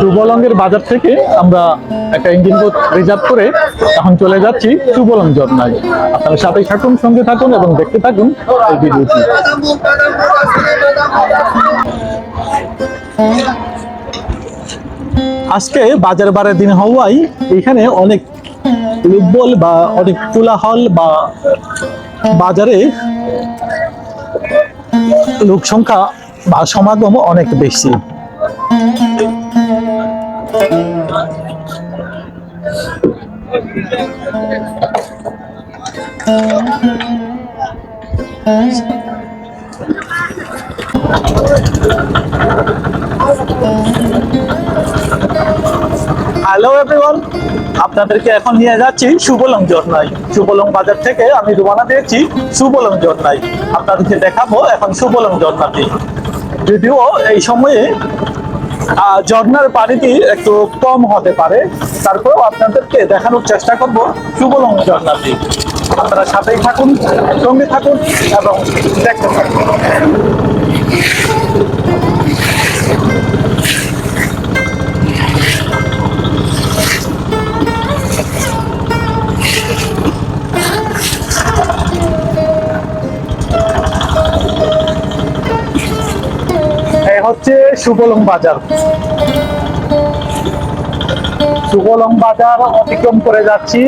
সুবলঙ্গের বাজার থেকে আমরা একটা ইঞ্জিন বোট রিজার্ভ করে এখন চলে যাচ্ছি সুবলং ঝর্ণায় আপনারা সাথে থাকুন, সঙ্গে থাকুন এবং দেখতে থাকুন এই ভিডিওটি। আজকে বাজার বারের দিন হওয়ায় এখানে অনেক লোকবল বা অনেক কোলাহল বা বাজারে লোক সংখ্যা বা সমাগম অনেক বেশি। হ্যালো এভরিওয়ান আপনাদেরকে এখন নিয়ে যাচ্ছি সুবলং ঝর্ণায় সুবলং বাজার থেকে আমি রুমানা দিয়েছি সুবলং ঝর্ণায় আপনাদেরকে দেখাবো এখন সুবলং ঝর্ণাটি যদিও এই সময়ে আহ, ঝর্ণার পানিটি একটু কম হতে পারে। তারপরেও আপনাদেরকে দেখানোর চেষ্টা করব সুবলং ঝর্ণাটি আপনারা সাথেই থাকুন সঙ্গে থাকুন এবং দেখতে থাকুন। বাজার। বাজার অতিক্রম করে যাচ্ছি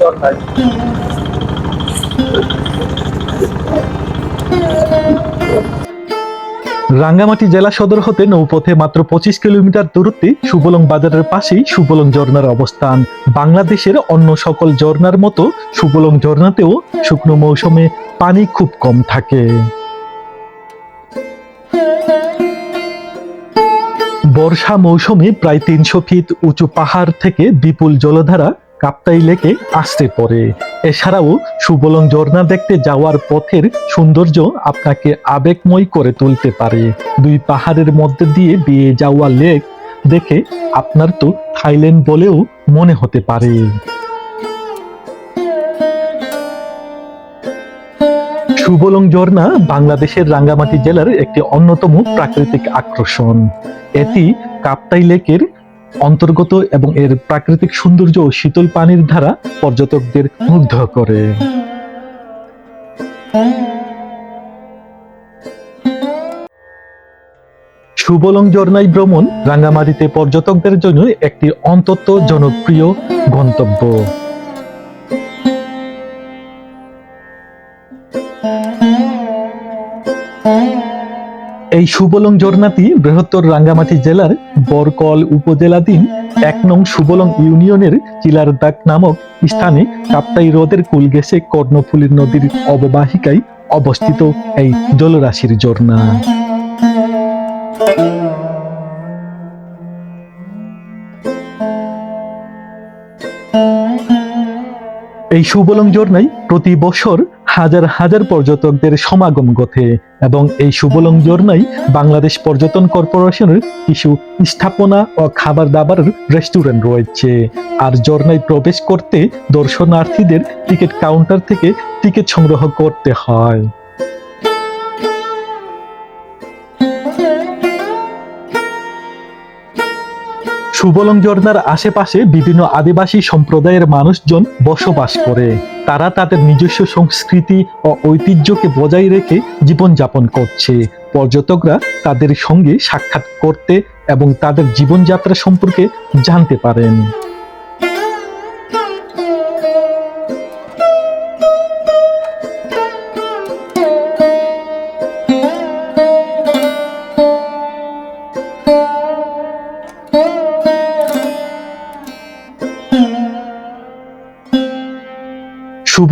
ঝর্ণায় রাঙ্গামাটি জেলা সদর হতে নৌপথে মাত্র পঁচিশ কিলোমিটার দূরত্বে সুবলং বাজারের পাশেই সুবলং ঝর্ণার অবস্থান। বাংলাদেশের অন্য সকল ঝর্ণার মতো সুবলং ঝর্ণাতেও শুকনো মৌসুমে পানি খুব কম থাকে। বর্ষা মৌসুমে প্রায় তিনশো ফিট উঁচু পাহাড় থেকে বিপুল জলধারা কাপ্তাই লেকে আসতে পড়ে। এছাড়াও সুবলং ঝর্ণা দেখতে যাওয়ার পথের সৌন্দর্য আপনাকে আবেগময় করে তুলতে পারে। দুই পাহাড়ের মধ্যে দিয়ে বিয়ে যাওয়া লেক দেখে আপনার তো থাইল্যান্ড বলেও মনে হতে পারে। সুবলং ঝর্ণা বাংলাদেশের রাঙ্গামাটি জেলার একটি অন্যতম প্রাকৃতিক আকর্ষণ। এটি কাপ্তাই লেকের অন্তর্গত এবং এর প্রাকৃতিক সৌন্দর্য ও শীতল পানির ধারা পর্যটকদের মুগ্ধ করে। সুবলং ঝর্ণাই ভ্রমণ রাঙ্গামাটিতে পর্যটকদের জন্য একটি অন্তত জনপ্রিয় গন্তব্য। এই সুবলং ঝর্ণাটি বৃহত্তর রাঙ্গামাটি জেলার বরকল উপজেলাধীন এক নং সুবলং ইউনিয়নের চিলারদাক নামক স্থানে কাপ্তাই হ্রদের কুল গেছে কর্ণফুলী নদীর অববাহিকায় অবস্থিত এই জলরাশির ঝর্ণা এই সুবলং ঝর্ণায় প্রতি বছর হাজার হাজার পর্যটকদের সমাগম ঘটে এবং এই সুবলং ঝর্ণায় বাংলাদেশ পর্যটন কর্পোরেশনের কিছু স্থাপনা ও খাবার দাবারের রেস্টুরেন্ট রয়েছে। আর ঝর্ণায় প্রবেশ করতে দর্শনার্থীদের টিকিট কাউন্টার থেকে টিকিট সংগ্রহ করতে হয়। সুবলং ঝর্ণার আশেপাশে বিভিন্ন আদিবাসী সম্প্রদায়ের মানুষজন বসবাস করে। তারা তাদের নিজস্ব সংস্কৃতি ও ঐতিহ্যকে বজায় রেখে জীবনযাপন করছে। পর্যটকরা তাদের সঙ্গে সাক্ষাৎ করতে এবং তাদের জীবনযাত্রা সম্পর্কে জানতে পারেন।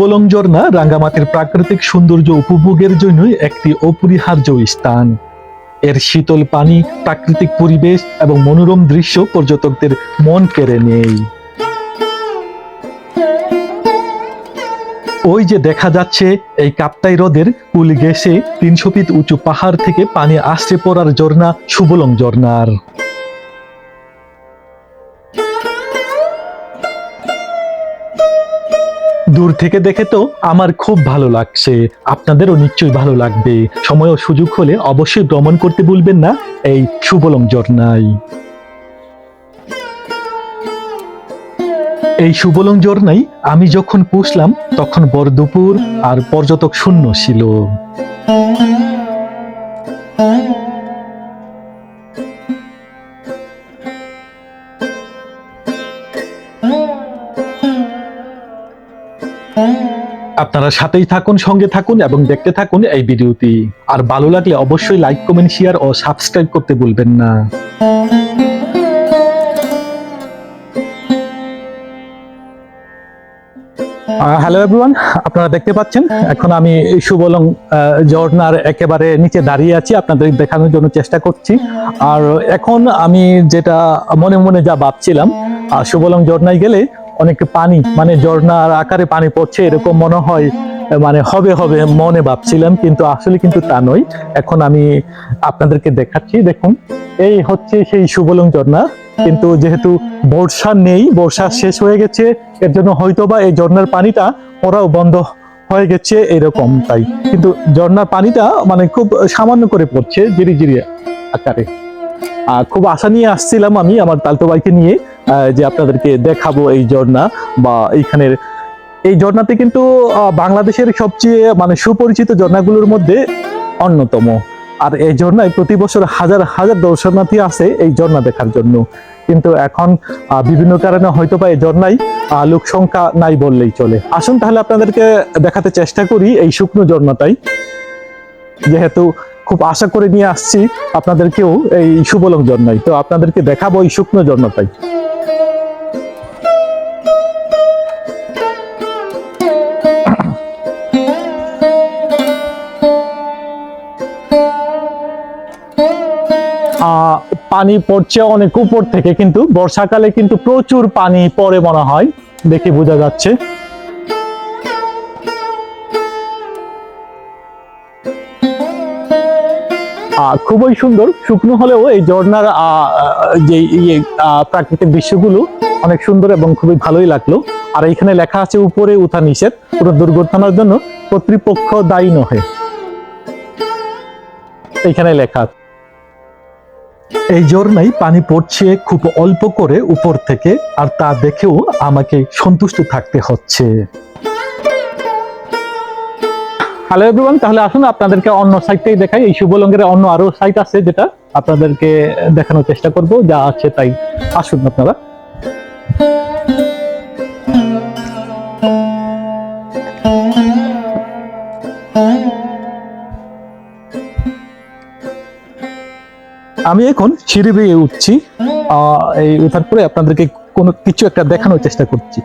সুবলং ঝর্ণা রাঙ্গামাটির প্রাকৃতিক সৌন্দর্য উপভোগের জন্য একটি অপরিহার্য স্থান। এর শীতল পানি, প্রাকৃতিক পরিবেশ এবং মনোরম দৃশ্য পর্যটকদের মন কেড়ে নেয়। ওই যে দেখা যাচ্ছে, এই কাপ্তাই হ্রদের কুল গেছে তিনশো ফিট উঁচু পাহাড় থেকে পানি আসছে পড়ার ঝর্ণা, সুবলং ঝর্ণার। দূর থেকে দেখে তো আমার খুব ভালো লাগছে। আপনাদেরও নিশ্চয়ই ভালো লাগবে। সময় ও সুযোগ হলে অবশ্যই ভ্রমণ করতে ভুলবেন না। এই সুবলং ঝর্ণায়। এই সুবলং ঝর্ণাই আমি যখন পুষলাম, তখন বড় দুপুর আর পর্যটক শূন্য ছিল। আপনারা সাথেই থাকুন, সঙ্গে থাকুন এবং দেখতে থাকুন এই ভিডিওটি। আর ভালো লাগলে অবশ্যই লাইক কমেন্ট শেয়ার ও সাবস্ক্রাইব করতে ভুলবেন না। হ্যালো এভরিওয়ান আপনারা দেখতে পাচ্ছেন, এখন আমি সুবলং ঝর্ণার একেবারে নিচে দাঁড়িয়ে আছি, আপনাদের দেখানোর জন্য চেষ্টা করছি। আর এখন আমি যেটা মনে মনে যা ভাবছিলাম সুবলং ঝর্ণায় গেলে অনেক পানি মানে ঝর্ণার আকারে পানি পড়ছে এরকম মনে হয় মানে হবে হবে মনে ভাবছিলাম কিন্তু আসলে কিন্তু তা নয়। এখন আমি আপনাদেরকে দেখাচ্ছি দেখুন এই হচ্ছে সেই সুবলং ঝর্ণা। কিন্তু যেহেতু বর্ষা নেই বর্ষা শেষ হয়ে গেছে এর জন্য হয়তোবা এই ঝর্ণার পানিটা ওরাও বন্ধ হয়ে গেছে এরকম তাই। কিন্তু ঝর্ণার পানিটা মানে খুব সামান্য করে পড়ছে জিরি জিরি আকারে। আহ, খুব আশা নিয়ে আসছিলাম আমি আমার তালতো ভাইকে নিয়ে যে আপনাদেরকে দেখাবো এই ঝর্ণা বা এইখানের এই ঝর্ণাতে কিন্তু বাংলাদেশের সবচেয়ে মানে সুপরিচিত ঝর্ণাগুলোর মধ্যে অন্যতম। আর এই ঝর্ণায় প্রতি বছর হাজার হাজার দর্শনার্থী আসে এই ঝর্ণা দেখার জন্য। কিন্তু এখন বিভিন্ন কারণে হয়তো বা এই ঝর্ণায় লোক সংখ্যা নাই বললেই চলে। আসুন তাহলে আপনাদেরকে দেখাতে চেষ্টা করি এই শুকনো ঝর্ণাটাই। যেহেতু খুব আশা করে নিয়ে আসছি আপনাদেরকেও এই সুবলং ঝর্ণায়। তো আপনাদেরকে দেখাবো এই শুকনো ঝর্ণাটাই। পানি পড়ছে অনেক উপর থেকে কিন্তু বর্ষাকালে কিন্তু প্রচুর পানি পড়ে মনে হয় দেখে বোঝা যাচ্ছে। খুবই সুন্দর শুকনো হলেও এই আহ, যে ইয়ে প্রাকৃতিক দৃশ্যগুলো অনেক সুন্দর এবং খুবই ভালোই লাগল। আর এখানে লেখা আছে উপরে উঠা নিষেধ কোনো দুর্ঘটনার জন্য কর্তৃপক্ষ দায়ী নহে। এখানে লেখা আছে। এই ঝর্ণায় পানি পড়ছে খুব অল্প করে উপর থেকে, আর তা দেখেও আমাকে সন্তুষ্ট থাকতে হচ্ছে। হ্যালো এভরিওয়ান তাহলে আসুন আপনাদেরকে অন্য সাইটটাই দেখাই। এই শুভলঙ্গের অন্য আরও সাইট আছে যেটা আপনাদেরকে দেখানোর চেষ্টা করব, যা আছে তাই। আসুন আপনারা। আমি এখন সিঁড়ি বেয়ে উঠছি। এই উঠার পরে আপনাদেরকে কোনো কিছু একটা দেখানোর চেষ্টা করছি।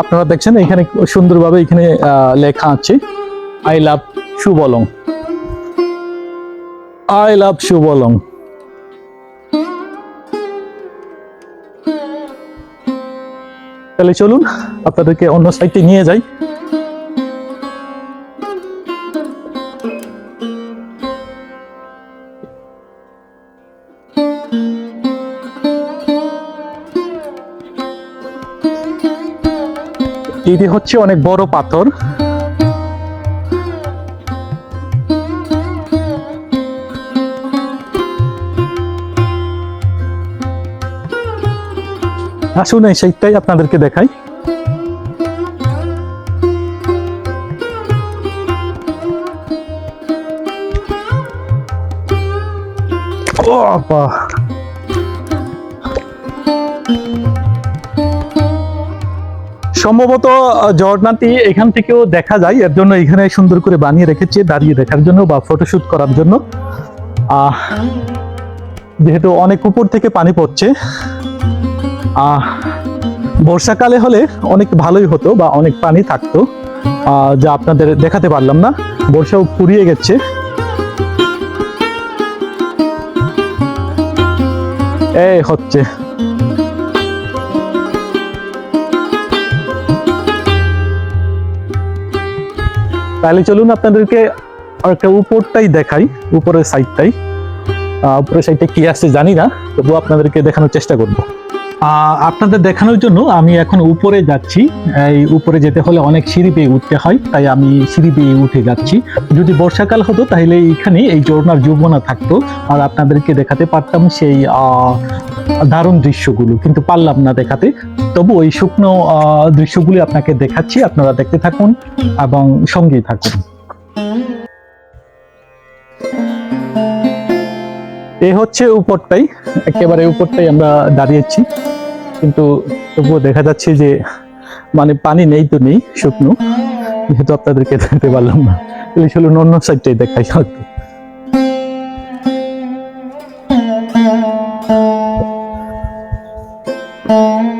আপনারা দেখছেন এখানে সুন্দরভাবে এখানে লেখা আছে, I love Subalong. I love Subalong. তাহলে চলুন, আপনাদেরকে অন্য সাইটে নিয়ে যাই। এটি হচ্ছে অনেক বড় পাথর। আসুন এই সেইটাই আপনাদেরকে দেখাই। সম্ভবত ঝর্ণাটি এখান থেকেও দেখা যায়। এর জন্য এখানে সুন্দর করে বানিয়ে রেখেছে, দাঁড়িয়ে দেখার জন্য বা ফটোশুট করার জন্য। আহ, যেহেতু অনেক উপর থেকে পানি পড়ছে বর্ষাকালে হলে অনেক ভালোই হতো বা অনেক পানি থাকতো যা আপনাদের দেখাতে পারলাম না। বর্ষাও ফুরিয়ে গেছে। এই হচ্ছে। তাহলে চলুন আপনাদেরকে একটা উপরটাই দেখাই, উপরের সাইডটাই উপরের সাইডটা কি আছে জানি না, তবুও আপনাদেরকে দেখানোর চেষ্টা করব। আপনাদের দেখানোর জন্য আমি এখন উপরে যাচ্ছি। এই উপরে যেতে হলে অনেক সিঁড়ি বেয়ে উঠতে হয়, তাই আমি সিঁড়ি বেয়ে উঠে যাচ্ছি। যদি বর্ষাকাল হতো তাহলে এইখানে এই ঝর্ণার যৌবনা থাকতো, আর আপনাদেরকে দেখাতে পারতাম সেই দারুণ দৃশ্যগুলো, কিন্তু পারলাম না দেখাতে। তবু ওই শুকনো দৃশ্যগুলি আপনাকে দেখাচ্ছি, আপনারা দেখতে থাকুন এবং সঙ্গেই থাকুন। এ হচ্ছে উপরটাই একেবারে উপরটাই আমরা দাঁড়িয়েছি। কিন্তু তবুও দেখা যাচ্ছে যে মানে পানি নেই তো নেই শুকনো। যেহেতু আপনাদেরকে দেখতে পারলাম না। তাহলে চলুন অন্য সাইডটাই দেখাই হয়তো বাহ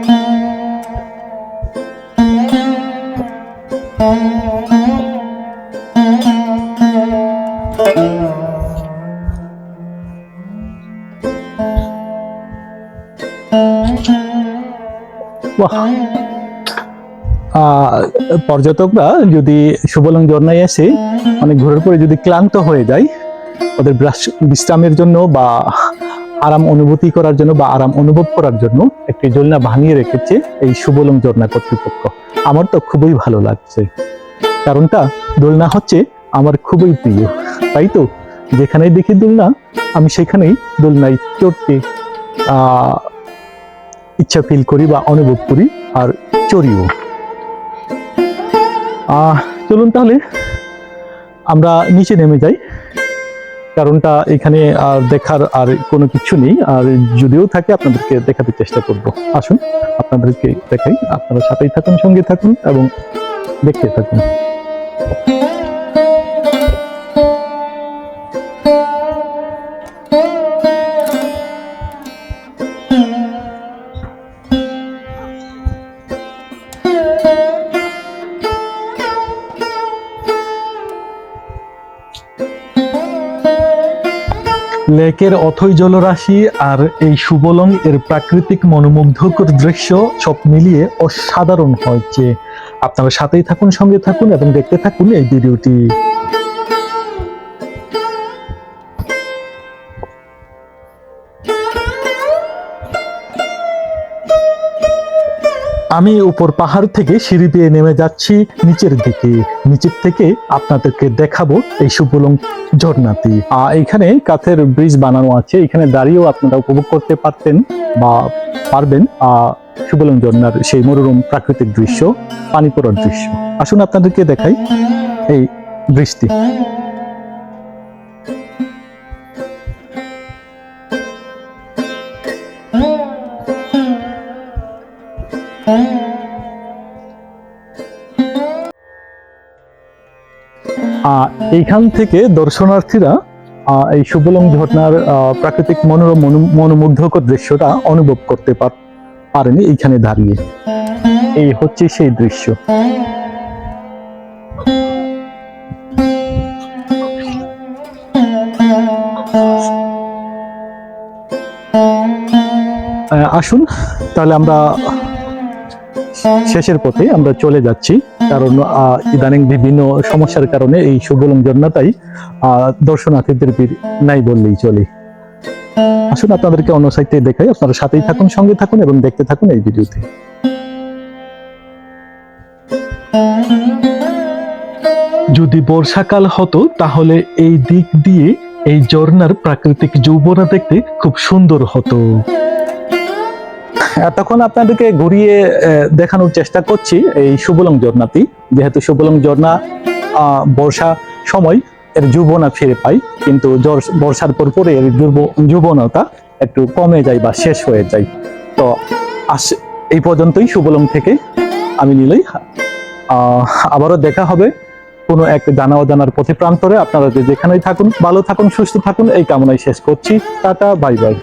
পর্যটকরা যদি সুবলং ঝর্ণায় এসে অনেক ঘোরার পরে যদি ক্লান্ত হয়ে যায়, ওদের বিশ্রামের জন্য বা আরাম অনুভূতি করার জন্য বা আরাম অনুভব করার জন্য একটি ঝর্ণা বানিয়ে রেখেছে এই সুবলং ঝর্ণা কর্তৃপক্ষ। আমার তো খুবই ভালো লাগছে। কারণটা দোলনা হচ্ছে আমার খুবই প্রিয়। তাই তো? যেখানেই দেখি দোলনা আমি সেখানেই দোলনায় চড়তে ইচ্ছা ফিল করি বা অনুভব করি আর চড়িও চলুন তাহলে, আমরা নিচে নেমে যাই। কারণটা এখানে আর দেখার আর কোনো কিছু নেই। আর যদিও থাকে, আপনাদেরকে দেখাতে চেষ্টা করব। আসুন, আপনাদেরকে দেখাই। আপনারা সাথেই থাকুন, সঙ্গে থাকুন এবং দেখতে থাকুন। লেকের অথই জলরাশি আর এই সুবলং এর প্রাকৃতিক মনোমুগ্ধকর দৃশ্য সব মিলিয়ে অসাধারণ হয়েছে। আপনারা সাথেই থাকুন, সঙ্গে থাকুন এবং দেখতে থাকুন এই ভিডিওটি। আমি উপর পাহাড় থেকে সিঁড়ি দিয়ে নেমে যাচ্ছি নিচের দিকে। নিচের থেকে আপনাদেরকে দেখাবো এই সুবলং আহ, এখানে কাঠের ব্রিজ বানানো আছে। এখানে দাঁড়িয়েও আপনারা উপভোগ করতে পারতেন বা পারবেন সুবলং ঝর্ণার সেই মনোরম প্রাকৃতিক দৃশ্য পানি পড়ার দৃশ্য। আসুন আপনাদেরকে দেখাই এই বৃষ্টি এইখান থেকে দর্শনার্থীরা এই সুবলং ঝর্ণার প্রাকৃতিক মনোরম মনো- মনোমুগ্ধকর দৃশ্যটা অনুভব করতে পার- পারেনি এইখানে দাঁড়িয়ে। এই হচ্ছে সেই দৃশ্য। আসুন, তাহলে আমরা শেষের পথে আমরা চলে যাচ্ছি। কারণ ইদানিং বিভিন্ন সমস্যার কারণে এই সুবলং জন্নাটাই আহ, দর্শনার্থীদের ভিড় নাই বললেই চলে। আসুন আপনাদেরকে অন্য সাইডে দেখাই আপনারা সাথেই থাকুন সঙ্গে থাকুন এবং দেখতে থাকুন এই ভিডিওতে। যদি বর্ষাকাল হতো তাহলে এই দিক দিয়ে এই ঝর্ণার প্রাকৃতিক যৌবনা দেখতে খুব সুন্দর হতো। এতক্ষণ আপনাদেরকে ঘুরিয়ে দেখানোর চেষ্টা করছি এই সুবলং ঝর্ণাটি। যেহেতু সুবলং ঝর্ণা বর্ষা সময়, এর যৌবনা ফিরে পাই, কিন্তু বর্ষার পর পরে এর যৌব- যৌবনতা একটু কমে যায় বা শেষ হয়ে যায়। তো আস, এই পর্যন্তই সুবলং থেকে। আমি নিলেই আবারও দেখা হবে কোনো এক জানা অজানার পথে প্রান্তরে। আপনারা যে যেখানেই থাকুন, ভালো থাকুন, সুস্থ থাকুন, এই কামনায় শেষ করছি। Tata, bye bye.